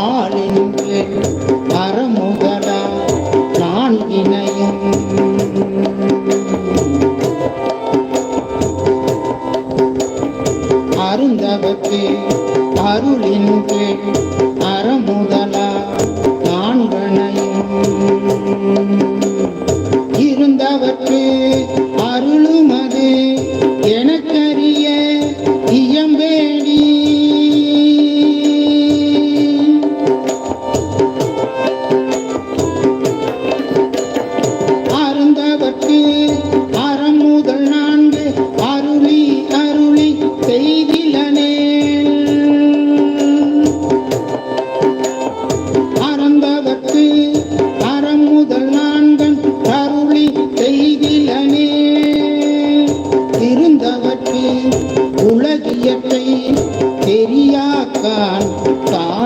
ஆளின்று அறமுகடா நான் இணையும். அருந்தவக்கு அருளின் கீழ் அறமுதலா நான்கணையும் இருந்தவர்க்கு அருளுமது எனக்கரிய இயம்பேடி அறந்தவர்க்கு அறம் முதல் நான்கன் அருளி செய்திலனே. இருந்தவற்றில் உலகியத்தை தெரியாக்கான் தான்